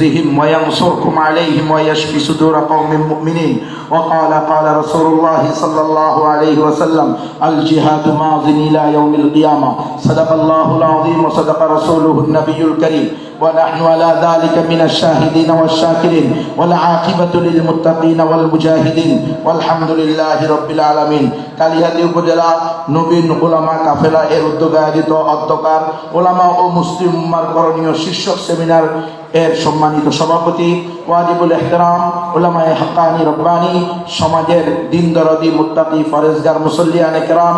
بهم وينصركم عليهم ويشفي صدور قوم مؤمنين وقال قال رسول الله صلى الله عليه وسلم الجهاد ماض إلى يوم القيامة صدق الله العظيم وصدق رسوله النبي الكريم ونحن على ذلك من الشاهدين والشاكرين والعاقبة للمتقين والمجاهدين والحمد لله رب العالمين কালিহাতি উপজেলা নবীন ওলামা কাফেলা এর উদ্যোগে আয়োজিত অধ্যকার ওলামা ও মুসলিম উম্মার করণীয় শীর্ষক সেমিনার এর সম্মানিত সভাপতি ওয়াজিবুল এহতরাম ওলামায়ে হাক্কানি রব্বানি, সমাজের দিন দরদি মুত্তাকি ফরেজগার মুসল্লিয়ান একরাম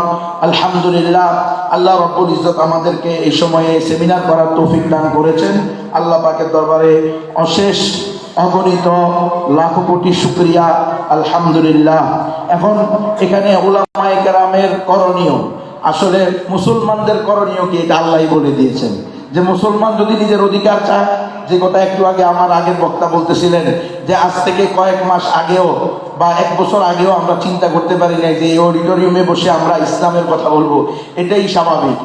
আলহামদুলিল্লাহ, আল্লাহ রব্বুল ইজ্জত আমাদেরকে এই সময়ে সেমিনার করার তৌফিক দান করেছেন। আল্লাহ পাকের দরবারে অশেষ অগণিত লাখ কোটি শুক্রিয়া, আলহামদুলিল্লাহ। এখন এখানে ওলামায়ে কেরামের করণীয়, আসলে মুসলমানদের করণীয় কি এটা আল্লাহ বলে দিয়েছেন। যে মুসলমান যদি নিজের অধিকার চায়, যে কথা একটু আগে আমার আগের বক্তা বলতেছিলেন, যে আজ থেকে কয়েক মাস আগেও বা এক বছর আগেও আমরা চিন্তা করতে পারি না যে এই অডিটোরিয়ামে বসে আমরা ইসলামের কথা বলব। এটাই স্বাভাবিক।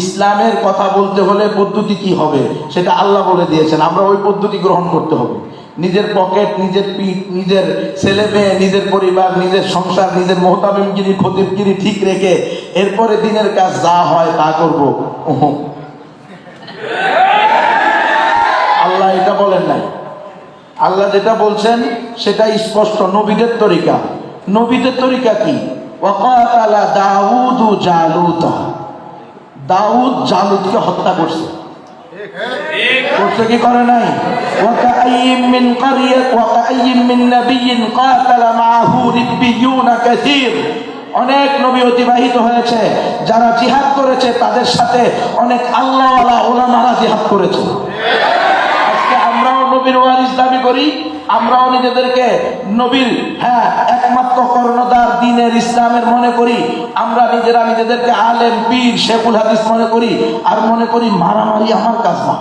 ইসলামের কথা বলতে হলে পদ্ধতি কি হবে, সেটা আল্লাহ বলে দিয়েছেন। আমরা ওই পদ্ধতি গ্রহণ করতে হবে। নিজের পকেট, নিজের পিঠ, নিজের ছেলে মেয়ে, নিজের পরিবার, নিজের সংসার, নিজের মোহতামিমগিরি, খতিবগিরি ঠিক রেখে এরপরে দিনের কাজ যা হয় তা করব। আল্লাহ এটা বলেন নাই আল্লাহ যেটা বলছেন সেটা স্পষ্ট নবীদের তরিকা নবীদের তরিকা কি ওয়াকাতালা দাউদু জালুতা দাউদ জালুদকে হত্যা করছে করছে কি করে নাই وكأي من قرية وكأي من نبي قاتل معه ربيون كثير অনেক নবী অতিবাহিত হয়েছে যারা জিহাদ করেছে তাদের সাথে অনেক আল্লাহওয়ালা ওলামারা জিহাদ করেছে আজকে আমরাও নবীর ওয়ারিস দাবি করি, আমরাও নিজেদেরকে নবীর হ্যাঁ একমাত্র কর্ণদার দিনের ইসলামের মনে করি। আমরা নিজেরা নিজেদেরকে আলেম, পীর, শেখুল হাদিস মনে করি, আর মনে করি মারামারি আমার কাজ না।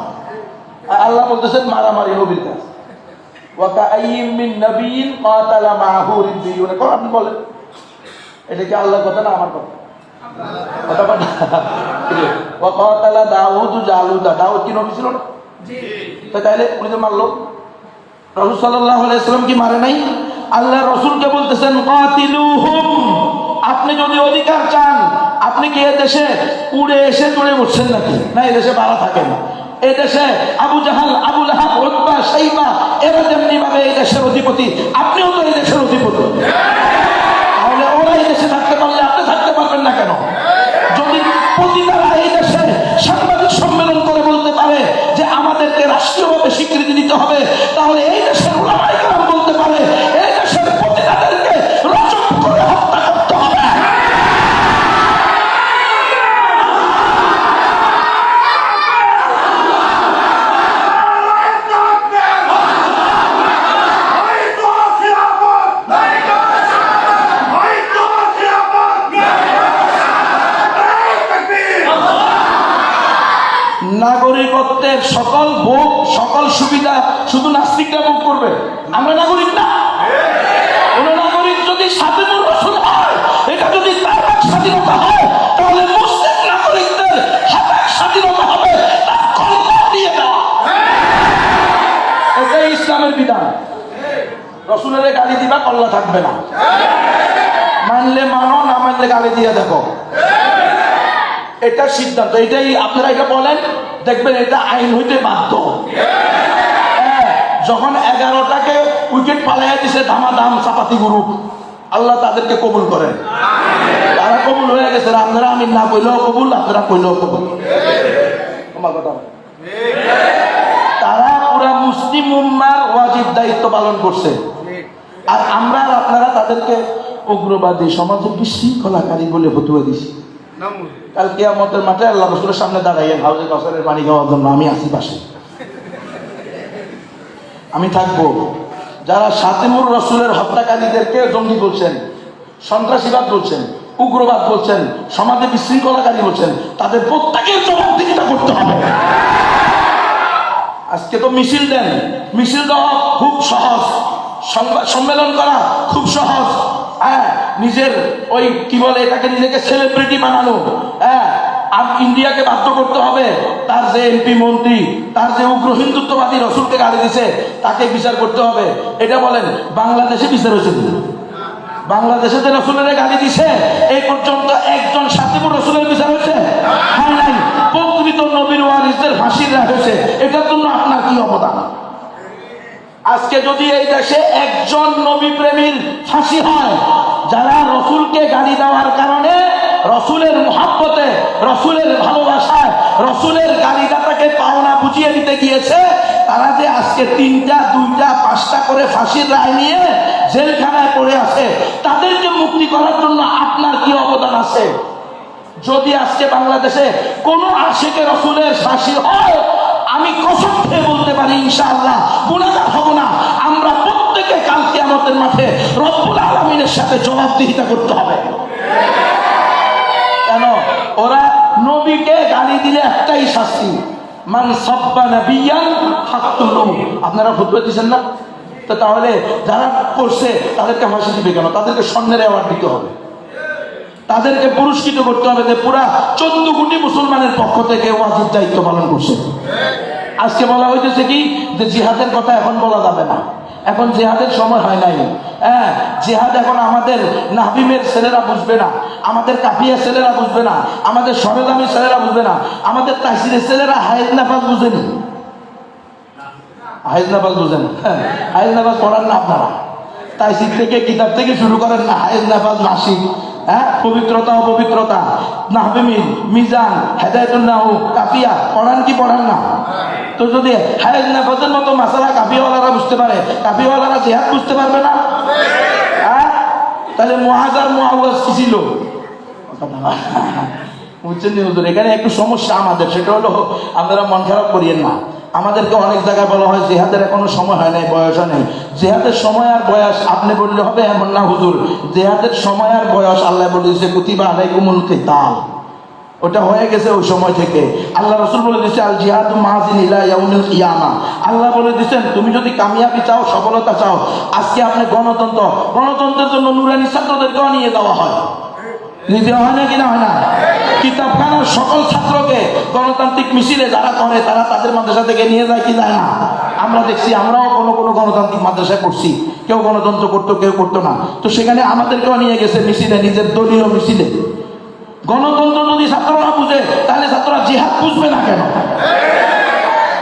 আল্লাহ বলতেছেন, মারামারি নবীর কাজ। আপনি বলেন এটা কি কথা না আমার কথা? কথা তো তাইলে উনি তো মারলো। রসুল আলাইসালাম কি মারে নাই? আল্লাহ রসুলকে বলতেছেন আপনি যদি অধিকার চান আপনি কি এ দেশে উড়ে এসে চড়ে উঠছেন নাকি? না দেশে বাড়া থাকেন এই দেশে আবু জাহাল আবু লাহাব রব্বা সাইবা এরা যেমনি ভাবে এই দেশের অধিপতি। আপনিও তো এই দেশের অধিপতি। আমরা নাগরিক না। কোন নাগরিক যদি স্বাধীন রসুল হয় এটা যদি তার স্বাধীনতা হয় তাহলে মুসলিম নাগরিকদের হাতে এক স্বাধীনতা হবে তার কল্পনা দিয়ে দেওয়া। এটাই ইসলামের বিধান। রসুলের গালি দিবা কল্লা থাকবে না। মানলে মানো না মানলে গালি দিয়ে দেখো। এটা সিদ্ধান্ত এটাই আপনারা এটা বলেন দেখবেন এটা আইন হইতে বাধ্য। হ্যাঁ, যখন এগারোটাকে উইকেট পালাইয়া দিছে ধামা দাম চাপাতি গ্রুপ আল্লাহ তাদেরকে কবুল করেন। তারা কবুল হয়ে গেছে, আপনারা আমি না কইলেও কবুল, আপনারা কইলেও কবুল। কথা তারা পুরা মুসলিম উম্মার ওয়াজিব দায়িত্ব পালন করছে। আর আমরা আপনারা তাদেরকে উগ্রবাদী সমাজে বিশৃঙ্খলাকারী বলে ফতুয়া দিছি। কাল কেয়ামতের মাঠে আল্লাহ রসুলের সামনে দাঁড়াইয়েন হাউজে কসরের পানি খাওয়ার জন্য আমি আসি আমি থাকব। যারা সাতিমুর রসুলের হত্যাকারীদেরকে জঙ্গি বলছেন, সন্ত্রাসীবাদ বলছেন, উগ্রবাদ বলছেন, সমাজে বিশৃঙ্খলাকারী বলছেন, তাদের প্রত্যেকের জবাবদিহিতা করতে হবে। আজকে তো মিছিল দেন। মিছিল দেওয়া খুব সহজ। সংবাদ সম্মেলন করা খুব সহজ। হ্যাঁ নিজের ওই কি বলে এটাকে নিজেকে সেলিব্রিটি বানানো। হ্যাঁ আর ইন্ডিয়াকে বাধ্য করতে হবে। যে এমপি মন্ত্রী, তার যে উগ্র হিন্দুত্ববাদী রসুলকে গালি দিছে, তাকে বিচার করতে হবে। এটা বলেন, বাংলাদেশে বিচার হয়েছে বাংলাদেশে যে রসুলের গালি দিছে এই পর্যন্ত একজন সাতিবুর রসুলের বিচার হয়েছে? হয়, নাই। প্রকৃত নবীর ওয়ারিসদের হয়েছে। এটার জন্য আপনার কি অবদান? আজকে যদি এই দেশে একজন নবী প্রেমীর ফাঁসি হয়, যারা রসুলকে গালি দেওয়ার কারণে রসুলের মহাব্বতে, রসুলের ভালোবাসায়, রসুলের গালিদাতাকে পাওনা বুঝিয়ে দিতে গিয়েছে। তারা যে আজকে তিনটা, দুইটা, পাঁচটা করে ফাঁসির রায় নিয়ে জেলখানায় পড়ে আছে, তাদেরকে মুক্তি করার জন্য আপনার কি অবদান আছে? যদি আজকে বাংলাদেশে কোনো আশেকে রসুলের ফাঁসি হয়, আমি কসম খেয়ে বলতে পারি, ইনশাআল্লাহ গুণাগার হব না। আমরা প্রত্যেকে কালকে আমাদের মাঠে রব্বুল আলমিনের সাথে জবাবদিহিতা করতে হবে। কেন? ওরা নবীকে গালি দিলে একটাই শাস্তি। মান সব্বা নবিয়ান ফাকতুলু আপনারা ফুটবল দিচ্ছেন না? তো তাহলে যারা করছে, তাদেরকে ফাঁসি দিবে কেন? তাদেরকে স্বর্ণের অ্যাওয়ার্ড দিতে হবে। তাদেরকে পুরস্কৃত করতে হবে যে পুরা চোদ্দ কোটি মুসলমানের পক্ষ থেকে ওয়াজিব দায়িত্ব পালন করছে। আজকে বলা হইতেছে কি? যে জিহাদের কথা এখন বলা যাবে না। এখন জেহাদের সময় হয় নাই। হ্যাঁ জেহাদ এখন আমাদের নাহিমের ছেলেরা বুঝবে না, আমাদের কাফিয়া ছেলেরা বুঝবে না, আমাদের সরেদামি ছেলেরা বুঝবে না, আমাদের তাসিরের ছেলেরা হায়েজ নাফাজ বুঝেনি। হায়েজ নাফাজ বুঝেন। হ্যাঁ হায়েজ নাফাজ পড়ান না আপনারা। তাইসির থেকে, কিতাব থেকে শুরু করেন না, হায়েজ নাফাজ মাসিক হ্যাঁ পবিত্রতা অপবিত্রতা, নাহবিমিন, মিজান হেদায়তুল নাহু কাফিয়া, পড়ান কি পড়ান না? তো যদি হায়েজ নাফাজের মতো মাসালা কাফিওয়ালারা বুঝতে পারে, কাফিওয়ালারা জেহাদ বুঝতে পারবে না? হ্যাঁ? তাহলে মহাজার মহাওয়াজ কি ছিল? বুঝছেন হুজুর? এখানে একটু সমস্যা আমাদের, সেটা হলো আপনারা মন খারাপ করিয়েন না। আমাদেরকে অনেক জায়গায় বলা হয় জেহাদের এখনও সময় হয় নাই বয়সও নেই। জেহাদের সময় আর বয়স আপনি বললে হবে এমন না হুজুর। জেহাদের সময় আর বয়স আল্লাহ বলে দিয়েছে কুতিবা আলাইকুমুল কিতাল। ওটা হয়ে গেছে ওই সময় থেকে। আল্লাহ রসুল বলে দিচ্ছে আল জিহাদ মাহাজিন কিয়ামা। আল্লাহ বলে দিচ্ছেন তুমি যদি কামিয়াবি চাও, সফলতা চাও, আজকে আপনি গণতন্ত্র, গণতন্ত্রের জন্য নুরানি ছাত্রদেরকেও নিয়ে দেওয়া হয়। নিতে হয় না কিনা হয় না? কিতাবখানার সকল ছাত্রকে গণতান্ত্রিক মিছিলে যারা করে, তারা তাদের মাদ্রাসা থেকে নিয়ে যায় কি যায় না? আমরা দেখছি, আমরাও কোনো কোনো গণতান্ত্রিক মাদ্রাসায় পড়ছি। কেউ গণতন্ত্র করতো, কেউ করতো না। তো সেখানে আমাদেরকেও নিয়ে গেছে মিছিলে, নিজের দলীয় মিছিলে। গণতন্ত্র যদি ছাত্ররা বুঝে, তাহলে ছাত্ররা জিহাদ বুঝবে না কেন?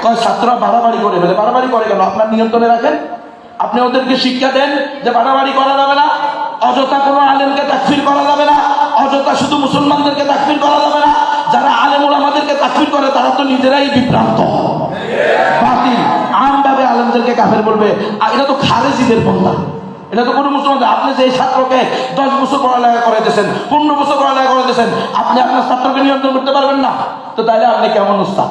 কয়, ছাত্ররা বাড়াবাড়ি করে ফেলে। বাড়াবাড়ি করে কেন? আপনার নিয়ন্ত্রণে রাখেন। আপনি ওদেরকে শিক্ষা দেন যে বাড়াবাড়ি করা যাবে না। অযথা কোনো আলেমকে তাকফির করা যাবে না। অযথা শুধু মুসলমানদেরকে তাকফির করা যাবে না। যারা আলেমুল আমাদেরকে তাকফির করে, তারা তো নিজেরাই বিভ্রান্ত। বাতিল। আমভাবে আলেমদেরকে কাফের বলবে এটা তো খারেজিদের বন্ধা এটা তো কোনো মুসলমান আপনি যে ছাত্রকে দশ বছর পড়ালেখা করে দিয়েছেন পনেরো বছর পড়ালেখা করে দিয়েছেন আপনি আপনার ছাত্রকে নিয়ন্ত্রণ করতে পারবেন না? তো তাইলে আপনি কেমন উস্তাদ?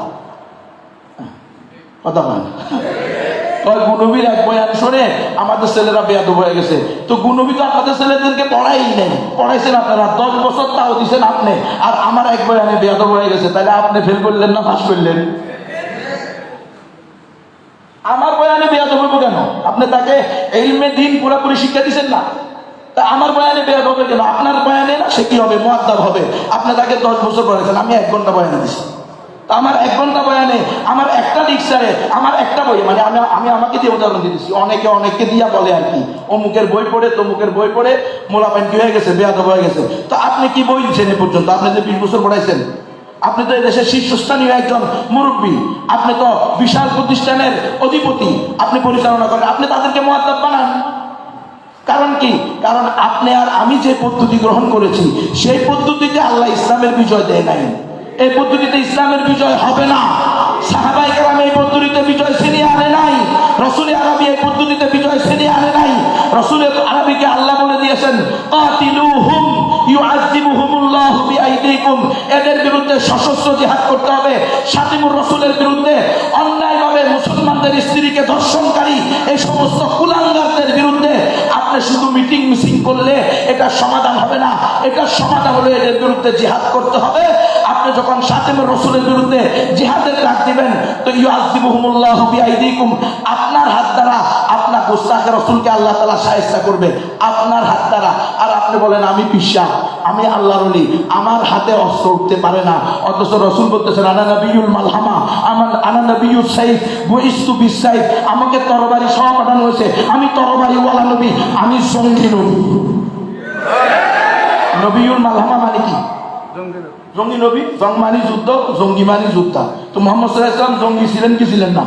কথা গুনবির এক বয়ান শুনে, আমাদের ছেলেরা বেয়াদ হয়ে গেছে। তো গুনবি তো আপনাদের ছেলেদেরকে পড়াই নেই। পড়াইছেন আপনারা, দশ বছর তাও দিছেন আপনি। আর আমার এক বয়ানে বেয়াদ হয়ে গেছে তাহলে আপনি ফেল করলেন না পাস করলেন? আমার কেন? আপনি তাকে এলমে দিন পুরোপুরি শিক্ষা দিচ্ছেন না। তা আমার বয়ানে বেয়াদ হবে কেন? আপনার বয়ানে না, সে কি হবে? মোয়াদ্দাব হবে। আপনি তাকে দশ বছর পড়েছেন আমি এক ঘণ্টা বয়ানে দিছি। আমার এক ঘণ্টা বয়ানে, আমার একটা ডিকশনারে আমার একটা বই মানে আমি আমি আমাকে দিয়ে উদাহরণ দিয়েছি অনেকে অনেককে দিয়া বলে আর কি। অমুকের বই পড়ে, তমুকের বই পড়ে মোলা প্যান্ট হয়ে গেছে? বেয়াদব হয়ে গেছে। তো আপনি কি বই দিচ্ছেন এ পর্যন্ত? আপনি যে বিশ বছর পড়াইছেন আপনি তো দেশের শীর্ষস্থানীয় একজন মুরব্বী। আপনি তো বিশাল প্রতিষ্ঠানের অধিপতি। আপনি পরিচালনা করেন। আপনি তাদেরকে মহাত্মা বানান। কারণ কি? কারণ আপনি আর আমি যে পদ্ধতি গ্রহণ করেছি, সেই পদ্ধতিতে আল্লাহ ইসলামের বিজয় দেয় নাই। এই পদ্ধতিতে ইসলামের বিজয় হবে না। সাহাবাই কালাম এই পদ্ধতিতে বিজয় ছিনিয়ে আনে নাই। রসুল আরবি এই পদ্ধতিতে বিজয় ছিনিয়ে আনে নাই। রসুলের সশস্ত্র জিহাদ করতে হবে। শাতিমুর রসুলের বিরুদ্ধে অন্যায়ভাবে মুসলমানদের স্ত্রীকে ধর্ষণকারী এই সমস্ত কুলাঙ্গারদের বিরুদ্ধে আপনি শুধু মিটিং মিসিং করলে এটা সমাধান হবে না। এটা সমাধান হলে এদের বিরুদ্ধে জিহাদ করতে হবে। আপনি যখন শাতিমুর রসুলের বিরুদ্ধে জিহাদের ডাক দিবেন, তো ইউআযিবুহুমুল্লাহু বিআইদিকুম, আপনার হাত দ্বারা আপনার গোস্তাকে রসুলকে আল্লাহ তালা সাহায্য করবে। আপনার হাত আপনি বলেন, আমি পিসা আমি আল্লাহর অলি আমার হাতে অস্ত্র উঠতে পারে না। অথচ রসুল বলতেছেন, আনা মালহামা, আমার, আনা নবিউল সাইফ বইস্তু বিসাইফ আমাকে তরবারি সহ পাঠানো হয়েছে। আমি তরবারি ওয়ালা নবী, আমি জঙ্গি নবী। নবিউল মালহামা মানে কি? জঙ্গি নবী জং মানি যুদ্ধ জঙ্গি মানি যোদ্ধা। তো মোহাম্মদ সাল্লাহ ইসলাম জঙ্গি ছিলেন কি ছিলেন না?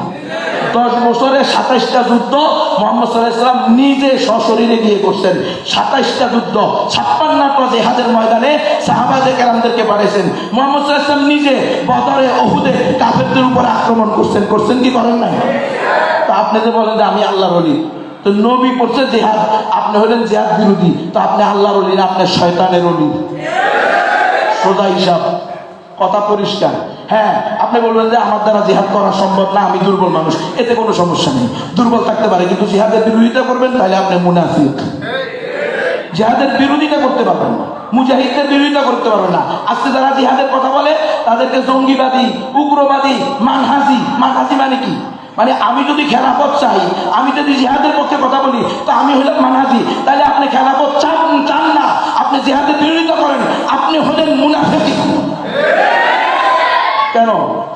দশ বছরে সাতাইশটা যুদ্ধ মোহাম্মদ সাল্লাহ ইসলাম নিজে সশরীরে গিয়ে করছেন। সাতাইশটা যুদ্ধ ছাপ্পান্নটা জেহাদের ময়দানে সাহাবাজে কেরামদেরকে পাঠিয়েছেন মোহাম্মদ সাল্লাহ ইসলাম নিজে বদরে অহুদে কাফেরদের উপরে আক্রমণ করছেন। করছেন কি করেন নাই? তা আপনি যে বলেন যে আমি আল্লাহর অলি তো নবী করছে জেহাদ, আপনি হলেন জেহাদ বিরোধী। তো আপনি আল্লাহর অলি না, আপনি শয়তানের অলি সোজা হিসাব। কথা পরিষ্কার। হ্যাঁ আপনি বলবেন যে আমার দ্বারা জিহাদ করা সম্ভব না, আমি দুর্বল মানুষ, এতে কোনো সমস্যা নেই। দুর্বল থাকতে পারে, কিন্তু জিহাদের বিরোধিতা করবেন, তাহলে আপনি মুনাফিক। জিহাদের বিরোধিতা করতে পারবেন না, মুজাহিদদের বিরোধিতা করতে পারবেন না। আজকে যারা জিহাদের কথা বলে, তাদেরকে জঙ্গিবাদী, উগ্রবাদী, মানহাজি মানহাজি মানে কি? মানে আমি যদি খেলাপথ চাই, আমি যদি জিহাদের পক্ষে কথা বলি, তো আমি হলাম মানহাজি। তাহলে আপনি খেলাপথ চান চান না। আপনি জিহাদের বিরোধিতা করেন, আপনি হলেন মুনাফিক। কেন?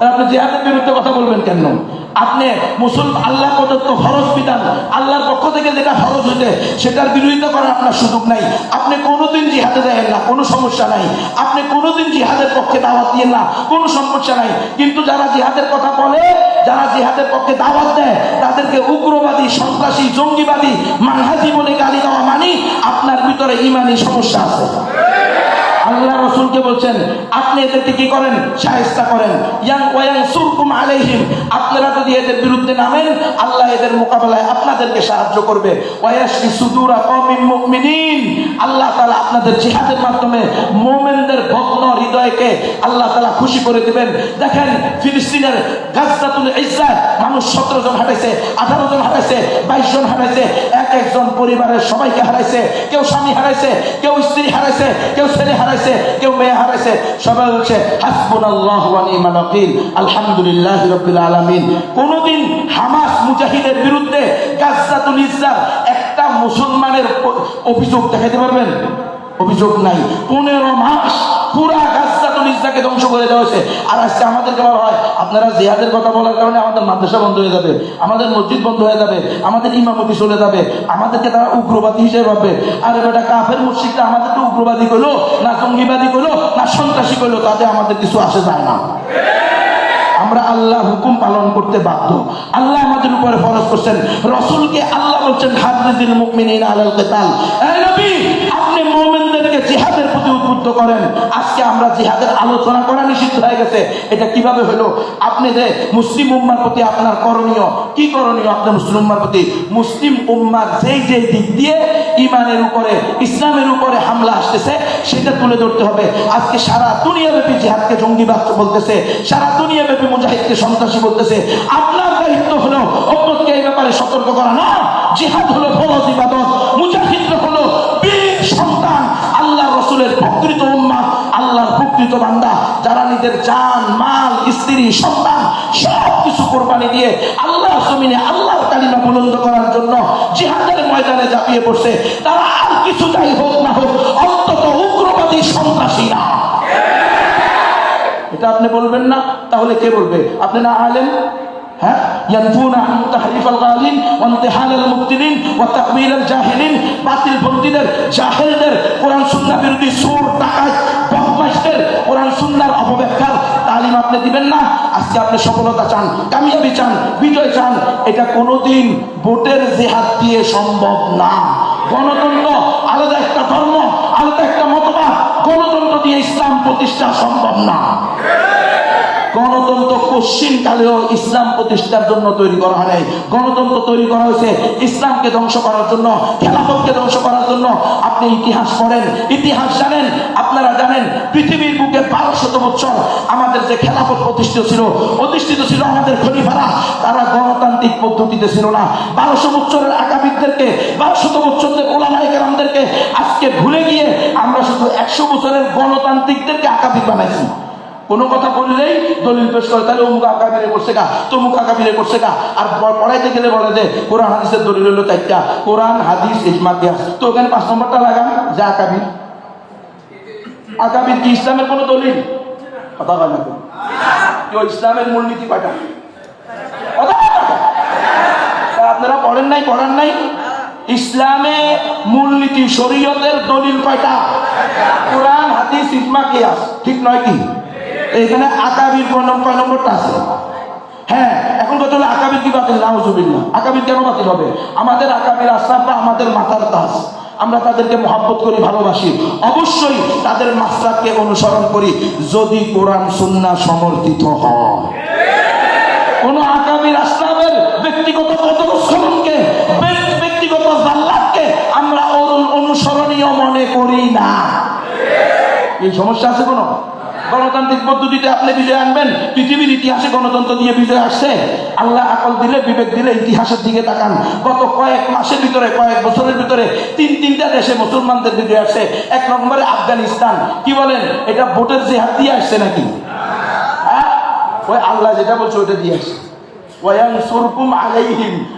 আপনি জিহাদের বিরুদ্ধে কথা বলবেন কেন? আপনি মুসল আল্লাহ প্রদত্ত ফরজ বিধান, আল্লাহর পক্ষ থেকে যেটা ফরজ হইতে, সেটার বিরোধিতা করার আপনার সুযোগ নাই। আপনি কোনোদিন জিহাদে দেন না, কোনো সমস্যা নাই। আপনি কোনোদিন জিহাদের পক্ষে দাওয়াত দিয়ে না, কোনো সমস্যা নাই। কিন্তু যারা জিহাদের কথা বলে, যারা জিহাদের পক্ষে দাওয়াত দেয়, তাদেরকে উগ্রবাদী, সন্ত্রাসী, জঙ্গিবাদী, মানহাজি বলে গালি দেওয়া মানি আপনার ভিতরে ইমানি সমস্যা আছে। আল্লাহ রসুলকে বলছেন, আপনি এদেরকে কি করেন? সাহেস্তা করেন। ইয়াং ওয়াং সুরকুম আলাইহিম। আপনারা যদি এদের বিরুদ্ধে নামেন, আল্লাহ এদের মোকাবেলায় আপনাদেরকে সাহায্য করবে। আল্লাহ তাআলা আপনাদের জিহাদের মাধ্যমে মোমেনদের ভগ্ন হৃদয়কে আল্লাহ তালা খুশি করে দিবেন। দেখেন, ফিলিস্তিনের গাজদাতুল ইজ্জাত মানুষ 17 জন হারাইছে 18 জন হারাইছে 22 জন হারাইছে, এক একজন পরিবারের সবাইকে হারাইছে, কেউ স্বামী হারাইছে, কেউ স্ত্রী হারাইছে, কেউ ছেলে হারাইছে, কেউ মেয়ে হারাইছে। সবাই ওয়া আলহামদুলিল্লাহ আলামিন। কোনদিন হামাস মুজাহিদের বিরুদ্ধে গাজ্জাতুল ইজ্জার একটা মুসলমানের অভিযোগ দেখাতে পারবেন? অভিযোগ নাই। পনেরো মাস ধ্বংস করে দেওয়া হয়েছে। আর আজকে আমাদেরকে বলা হয়, আপনারা জিহাদের কথা বলার কারণে আমাদের মাদ্রাসা বন্ধ হয়ে যাবে, আমাদের মসজিদ বন্ধ হয়ে যাবে, আমাদের ইমামতি চলে যাবে, আমাদেরকে তারা উগ্রবাদী হিসেবে ভাববে। আর বেটা, কাফের মুর্শিদরা আমাদেরকে উগ্রবাদী করল, না জঙ্গিবাদী করল, না সন্ত্রাসী করল, তাতে আমাদের কিছু আসে যায় না। আমরা আল্লাহ হুকুম পালন করতে বাধ্য। আল্লাহ আমাদের উপরে ফরজ করছেন। রসুলকে আল্লাহ বলছেন হাদিল মুমিনিন আলাল কিতাল। নবী আপনি মুমিনদেরকে জিহাদের প্রতি উদ্বুদ্ধ করেন। আজকে আমরা জিহাদের আলোচনা করা নিষিদ্ধ হয়ে গেছে। এটা কীভাবে হলো? আপনি যে মুসলিম উম্মার প্রতি আপনার করণীয়, কি করণীয় আপনার মুসলিম উম্মার প্রতি? মুসলিম উম্মার যেই যেই দিক দিয়ে ইমানের উপরে, ইসলামের উপরে হামলা আসতেছে, সেটা তুলে ধরতে হবে। আজকে সারা দুনিয়াব্যাপী জিহাদকে জঙ্গিবাদ বলতেছে, সারা দুনিয়াব্যাপী মুজাহিদকে সন্ত্রাসী বলতেছে। আপনার দায়িত্ব হলো অন্যকে এই ব্যাপারে সতর্ক করা। না, জিহাদ হলো ফরজ ইবাদত। মুজাহিদ হলো বীর সন্তান আল্লাহ রসুলের প্রকৃত উম্মাদ প্রকৃত বান্দা যারা নিজের চান মাল স্ত্রী সন্তান সব কিছু কোরবানি দিয়ে আল্লাহ জমিনে আল্লাহর কালিমা বুলন্দ করার জন্য জিহাদের ময়দানে ঝাঁপিয়ে পড়ছে। তারা আর কিছু যাই হোক না হোক অন্তত উগ্রবাদী সন্ত্রাসী না। এটা আপনি বলবেন না তাহলে কে বলবে? আপনি না আলেন হ্যাঁ? ইয়াতুনা তাহরিফাল গালিন ওয়া মুবতিলিন, ওয়া জাহিলিন। বাতিল কোরআন সুন্নাহ বিরোধী সুর বদমাশদের কোরআন সুন্নাহর অপব্যাখ্যার তালিম আপনি দিবেন না। আজকে আপনি সফলতা চান, কামিয়াবি চান, বিজয় চান। এটা কোনোদিন ভোটের জেহাদ দিয়ে সম্ভব না। গণতন্ত্র আলাদা একটা ধর্ম, আলাদা একটা মতবাদ। গণতন্ত্র দিয়ে ইসলাম প্রতিষ্ঠা সম্ভব না। গণতন্ত্র কশ্চিন কালেও ইসলাম প্রতিষ্ঠার জন্য তৈরি করা হয় নাই। গণতন্ত্র তৈরি করা হয়েছে ইসলামকে ধ্বংস করার জন্য, খেলাফতকে ধ্বংস করার জন্য। আপনি ইতিহাস পড়েন, ইতিহাস জানেন, আপনারা জানেন, পৃথিবীর বুকে বারো শত বছর আমাদের যে খেলাফত প্রতিষ্ঠিত ছিল, অধিষ্ঠিত ছিল আমাদের খলিফারা, তারা গণতান্ত্রিক পদ্ধতিতে ছিল না। বারোশো বছরের আগামীদেরকে বারোশত বছরদের ওলামাই কেরামদেরকে আজকে ভুলে গিয়ে আমরা শুধু একশো বছরের গণতান্ত্রিকদেরকে আকাবিক বানাইছি। কোনো কথা বললেই দলিল পেশ করে, তাহলে অমুক আকাবিরে করছে গা তমুক আকাবিরে করছে গা আর পড়াইতে গেলে বলে যে, কোরআন হাদিসের দলিল হলো চারটা কোরআন, হাদিস ইজমা কিয়াস তো ওখানে পাঁচ নম্বরটা লাগান, যে আকাবির আকাবির কি, ইসলামের কোনো দলিল? কথা না কেউ। ইসলামের মূলনীতি পাঠা কথা না কেউ। তা আপনারা পড়েন নাই, পড়ান নাই? ইসলামে মূলনীতি, শরীয়তের দলিল কয়টা? কোরআন, হাদিস ইজমা কিয়াস ঠিক নয় কি? এখানে আকাবির কয় নম্বরটা আছে। হ্যাঁ এখন কথা হলো আকাবির কি বাতিল? নাউজুবিল্লাহ। আকাবির কেন বাতিল হবে? আমাদের আকাবির আশ্রাফরা আমাদের মাথার তাজ আমরা তাদেরকে মহাব্বত করি, ভালোবাসি। অবশ্যই তাদের মাসলাককে অনুসরণ করি, যদি কোরআন, সুন্না সমর্থিত হয়। কোন আগামীর আসলামের ব্যক্তিগত ব্যক্তি- ব্যক্তিগত জাল্লাতকে আমরা অনুসরণীয় মনে করি না। এই সমস্যা আছে কোনো? গণতান্ত্রিক পদ্ধতিতে আপনি বিজয় আনবেন, পৃথিবীর ইতিহাসে গণতন্ত্র দিয়ে বিজয় আসছে। আল্লাহ আকল দিলে, বিবেক দিলে ইতিহাসের দিকে তাকান। গত কয়েক মাসের ভিতরে, কয়েক বছরের ভিতরে তিন তিনটা দেশে মুসলমানদের বিজয় আসছে। এক নম্বরে আফগানিস্তান। কি বলেন? এটা ভোটের যে হাত দিয়ে আসছে নাকি? হ্যাঁ? ওই আল্লাহ যেটা বলছে ওইটা দিয়ে আসছে।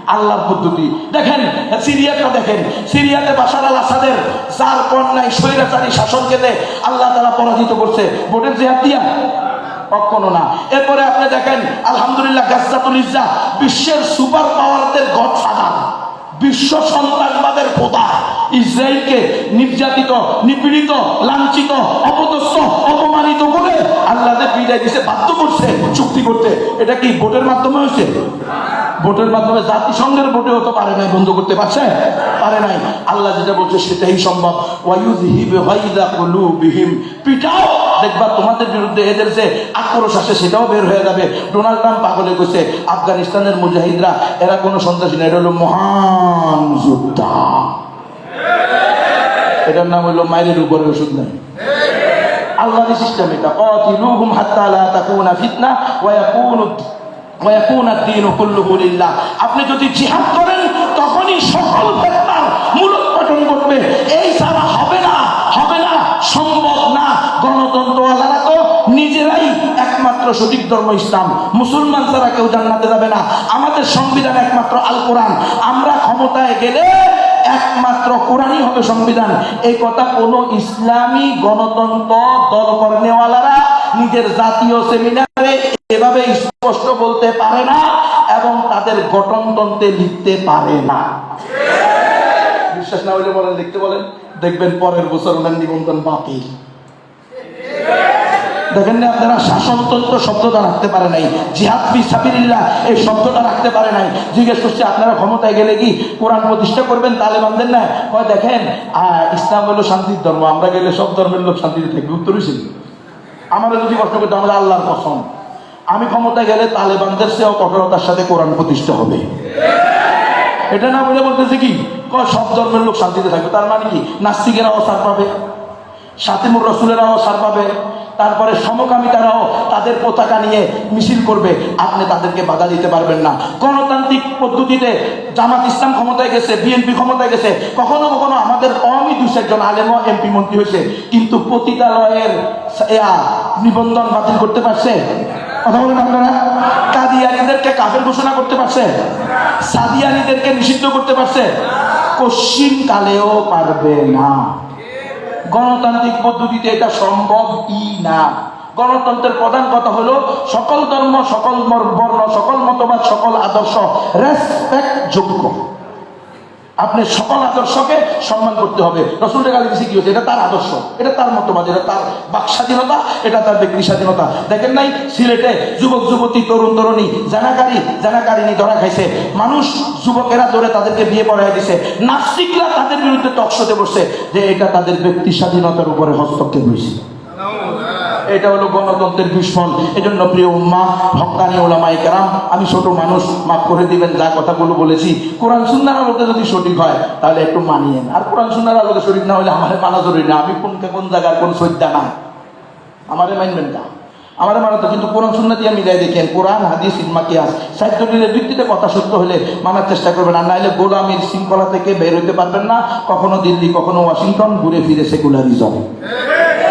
আল্লাহর পদ্ধতি। দেখেন সিরিয়াটা দেখেন। সিরিয়াতে বাসার আল আসাদের, যার কন্যায় স্বৈরাচারী আল্লাহ তারা পরাজিত করছে। ভোটের জেহাদ দিয়া? কখনো না। এরপরে আপনি দেখেন, আলহামদুলিল্লাহ বিশ্বের সুপার পাওয়ারদের গডফাদার। বিশ্ব সন্ত্রাসবাদের পোতা ইসরায়েলকে নির্যাতিত, নিপীড়িত, লাঞ্ছিত, অপদস্থ, অপমানিত করে আল্লাহদের বিদায় দিছে, বাধ্য করছে চুক্তি করতে। এটা কি ভোটের মাধ্যমে হয়েছে? ভোটের মাধ্যমে জাতিসংঘের ভোটে হতে পারে নাই, বন্ধ করতে পারছে? পারে নাই। আল্লাহ যেটা বলছে সেটাই সম্ভব। ওয়ায়ুযহিব গায়যা কুলুবিহিম, পিটাও। দেখবা তোমাদের বিরুদ্ধে এদের যে আক্রোশ আসে সেটাও বের হয়ে যাবে। ডোনাল্ড ট্রাম্প পাগলে কইছে, আফগানিস্তানের মুজাহিদরা, এরা কোনো সন্ত্রাসী না, এটা হলো মহান যোদ্ধা। এটার নাম হলো মায়ের উপরে ওষুধ নাই। আল্লাহর সিস্টেম এটা। কাতিলুহুম হাত্তা লা তাকুনা ফিতনা, ওয়া ইয়াকুনু, ওয়া ইয়াকুনা লিল্লাহ। আপনি যদি জিহাদ করেন, তখনই সকল ফিতনার মূলোৎপাটন ঘটবে। এই ছাড়া হবে না হবে না সম্ভব গণতন্ত্রওয়ালারা তো নিজেরাই একমাত্র সঠিক ধর্ম ইসলাম। মুসলমান ছাড়া কেউ জান্নাতে যাবে না। আমাদের সংবিধান একমাত্র আল কোরআন আমরা ক্ষমতায় গেলে একমাত্র কোরআনই হবে সংবিধান। এই কথা কোন ইসলামী গণতন্ত্র দল কর্নেওয়ালারা নিজের জাতীয় সেমিনারে এভাবে স্পষ্ট বলতে পারে না এবং তাদের গঠনতন্ত্রে লিখতে পারে না। বিশ্বাস না হলে বলেন লিখতে বলেন। দেখবেন পরের বছর ওনার নিবন্ধন বাতিল। দেখেন না আপনারা শাসনতন্ত্র শব্দটা রাখতে পারে নাই। জিহাদ ফি সাবিলিল্লাহ, এই শব্দটা রাখতে পারে নাই। জিজ্ঞেস করছি, আপনারা ক্ষমতায় গেলে কি কোরআন প্রতিষ্ঠা করবেন তালেবানদের না? কয়, দেখেন ইসলাম হলো শান্তির ধর্ম, আমরা গেলে সব ধর্মের লোক শান্তিতে থাকবে। উত্তর ছিল আমরা যদি প্রশ্ন করতে আমরা আল্লাহর কসম, আমি ক্ষমতায় গেলে তালেবানদের চেয়েও কঠোরতার সাথে কোরআন প্রতিষ্ঠা হবে। এটা না বলে বলতেছে কি? সব ধর্মের লোক শান্তিতে থাকবে। তার মানে কি? নাস্তিকেরাও সার পাবে। সাতিমুর রসুলেরাও সার পাবে। তারপরে সমকামিতারাও তাদের পতাকা নিয়ে মিছিল করবে। আপনি তাদেরকে বাধা দিতে পারবেন না। গণতান্ত্রিক পদ্ধতিতে জামাত ইসলাম ক্ষমতায় গেছে, বিএনপি ক্ষমতায় গেছে, কখনো কখনো আমাদের কমই দুই চারজন আলেম এমপি মন্ত্রী হয়েছে। কিন্তু পতিতালয়ের নিবন্ধন বাতিল করতে পারছে? কথা কাদিয়ানিদেরকে কাফের ঘোষণা করতে পারছে? সাদিয়ানিদেরকে নিষিদ্ধ করতে পারছে? কশ্চিন কালেও পারবে না। গণতান্ত্রিক পদ্ধতিতে এটা সম্ভব ই না। গণতন্ত্রের প্রধান কথা হলো সকল ধর্ম, সকল বর্ণ, সকল মতবাদ, সকল আদর্শ রেসপেক্ট যোগ্য। আপনি সকল আদর্শকে সম্মান করতে হবে। রসুলের গালি বেশি কি হচ্ছে এটা তার আদর্শ, এটা তার মতবাদ, এটা তার বাক স্বাধীনতা এটা তার ব্যক্তি স্বাধীনতা দেখেন নাই, সিলেটে যুবক, যুবতী, তরুণ, তরুণী, জানাকারী, জানাকারিনী ধরা খাইছে। মানুষ, যুবকেরা ধরে তাদেরকে বিয়ে পড়াই দিছে। নাস্তিকরা তাদের বিরুদ্ধে টকশোতে বসছে যে এটা তাদের ব্যক্তি স্বাধীনতার উপরে হস্তক্ষেপ হয়েছে এটা হলো গণতন্ত্রের দুশ্মন এজন্য প্রিয় উম্মা, হকানি ওলামাই কেরাম, আমি ছোট মানুষ, মাফ করে দিবেন, যা কথাগুলো বলেছি। কোরআন সুন্নার আলোকে যদি সঠিক হয়, তাহলে একটু মানিয়েন আর কোরআন সুন্নার আলোকে সঠিক না হলে আমার মানা জরুরি না। আমি কোন কোন জায়গার কোন সজ্জা না আমারে মানবেন না। আমারে মানা তো কিন্তু কোরআন সুন্না দিয়ে মিলাই দেখেন কোরআন, হাদিস, ইলমা, কিয়াস সাহিত্য দলিলের ভিত্তিতে কথা সত্য হলে মানার চেষ্টা করবেন। আর নাহলে গোলামীর শৃঙ্খলা থেকে বের হইতে পারবেন না। কখনো দিল্লি, কখনো ওয়াশিংটন, ঘুরে ফিরে সেকুলারিজম।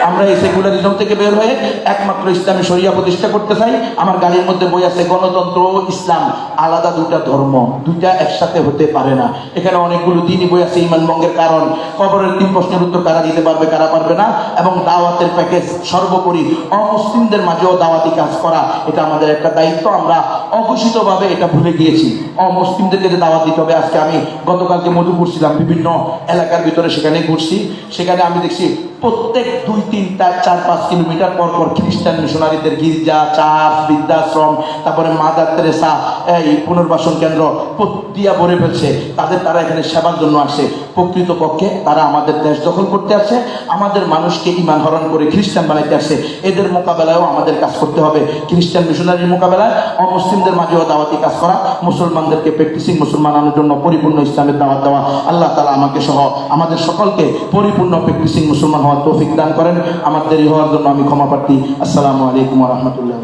আমরা এই সেকুলারিজম থেকে বের হয়ে একমাত্র ইসলামী শরিয়া প্রতিষ্ঠা করতে চাই। আমার গাড়ির মধ্যে বই আছে, গণতন্ত্র ও ইসলাম। আলাদা দুটা ধর্ম, দুইটা একসাথে হতে পারে না। এখানে অনেকগুলো দিনই বই আছে ইমানবঙ্গের কারণ। কবরের তিন প্রশ্নের উত্তর কারা দিতে পারবে, কারা পারবে না? এবং দাওয়াতের প্যাকেজ সর্বোপরি অমুসলিমদের মাঝেও দাওয়াতি কাজ করা, এটা আমাদের একটা দায়িত্ব। আমরা অঘোষিতভাবে এটা ভুলে গিয়েছি। অমুসলিমদেরকে যে দাওয়াত দিতে হবে, আজকে আমি গতকালকে মধুপুর ছিলাম, বিভিন্ন এলাকার ভিতরে সেখানে ঘুরছি। সেখানে আমি দেখছি প্রত্যেক দুই তিন চার চার পাঁচ কিলোমিটার পর পর খ্রিস্টান মিশনারিদের গির্জা, চার্চ, বৃদ্ধাশ্রম, তারপরে মাদার তেরেসা, এই পুনর্বাসন কেন্দ্র প্রত- দিয়া ভরে ফেলছে। তাদের, তারা এখানে সেবার জন্য আসে। প্রকৃতপক্ষে তারা আমাদের দেশ দখল করতে আসে, আমাদের মানুষকে ইমান হরণ করে খ্রিস্টান বানাইতে আসে। এদের মোকাবেলায়ও আমাদের কাজ করতে হবে। খ্রিস্টান মিশনারির মোকাবেলায় অমুসলিমদের মাঝেও দাওয়াতি কাজ করা, মুসলমানদেরকে প্র্যাকটিসিং মুসলমানানোর জন্য পরিপূর্ণ ইসলামের দাওয়াত দেওয়া। আল্লাহ তালা আমাকে সহ আমাদের সকলকে পরিপূর্ণ প্র্যাকটিসিং মুসলমান হওয়ার তৌফিক দান করেন। আমার দেরি হওয়ার জন্য আমি ক্ষমা প্রার্থী। আসসালামু আলাইকুম রহমতুল্লাহ।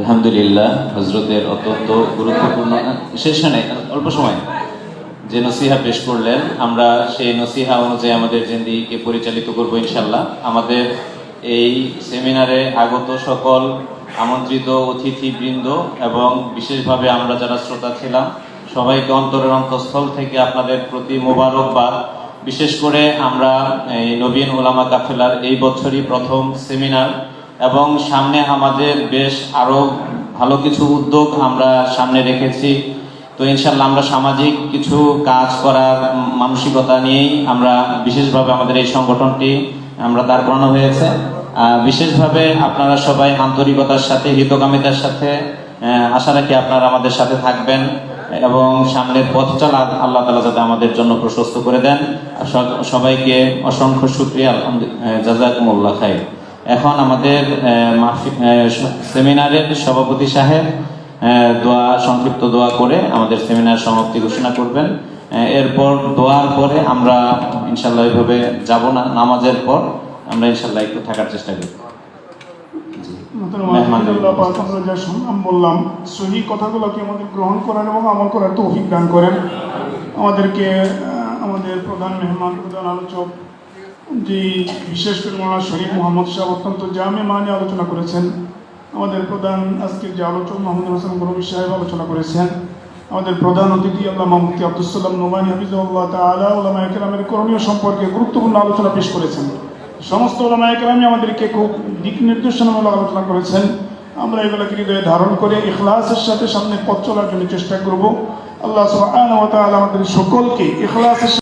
আলহামদুলিল্লাহ হজরতের অত্যন্ত গুরুত্বপূর্ণ নেই, অল্প সময়। যে নসিহা পেশ করলেন, আমরা সেই নসিহা অনুযায়ী আমাদের জিন্দিগিকে পরিচালিত করব ইনশাল্লাহ আমাদের এই সেমিনারে আগত সকল আমন্ত্রিত অতিথিবৃন্দ এবং বিশেষভাবে আমরা যারা শ্রোতা ছিলাম সবাইকে অন্তরের অন্তঃস্থল থেকে আপনাদের প্রতি মোবারকবাদ বিশেষ করে আমরা এই নবীন ওলামা কাফেলার এই বছরই প্রথম সেমিনার এবং সামনে আমাদের বেশ আরও ভালো কিছু উদ্যোগ আমরা সামনে রেখেছি। তো ইনশাল্লাহ আমরা সামাজিক কিছু কাজ করার মানসিকতা নিয়েই আমরা বিশেষভাবে আমাদের এই সংগঠনটি আমরা দাঁড় করানো হয়েছে। বিশেষভাবে আপনারা সবাই আন্তরিকতার সাথে হিতকামিতার সাথে আশা রাখি আপনারা আমাদের সাথে থাকবেন। এবং সামনের পথ চলা আল্লাহ তালা যাতে আমাদের জন্য প্রশস্ত করে দেন। সবাইকে অসংখ্য শুক্রিয়া জাজাকুমুল্লাহ খাই এখন আমাদের সেমিনারের সভাপতি সাহেব দোয়া, সংক্ষিপ্ত দোয়া করে আমাদের সেমিনার সমাপ্তি ঘোষণা করবেন। এরপর দোয়ার পরে আমরা ইনশাল্লাহ এইভাবে যাব না, নামাজের পর আমরা ইনশাল্লাহ একটু থাকার চেষ্টা করি জি। মেহমান আলহামদুলিল্লাহ পাক আমরা যা শুনলাম বললাম সহি কথাগুলোকে আমাদের গ্রহণ করেন এবং আমল করার তৌফিক দান করেন? আমাদেরকে আমাদের প্রধান মেহমান প্রধান আলোচক যে বিশেষ করে মৌলানা শরীফ মোহাম্মদ সাহেব অত্যন্ত জামে মানে আলোচনা করেছেন। আমাদের প্রধান আজকের যে আলোচক মোহাম্মদ হাসান গরবি সাহেব আলোচনা করেছেন। আমাদের প্রধান অতিথি আল্লাহ মুফতি আব্দুল সাল্লাম নোমানি হাফিজুল্লাহ তালা ওলামা একরামের করণীয় সম্পর্কে গুরুত্বপূর্ণ আলোচনা পেশ করেছেন। সমস্ত ওলামা একরামই আমাদেরকে খুব দিক নির্দেশনামূলক আলোচনা করেছেন। আমরা এগুলোকে হৃদয়ে ধারণ করে ইখলাসের সাথে সামনে পথ চলার জন্য চেষ্টা করব। আল্লাহ আমাদের সকলকে ইখলাসের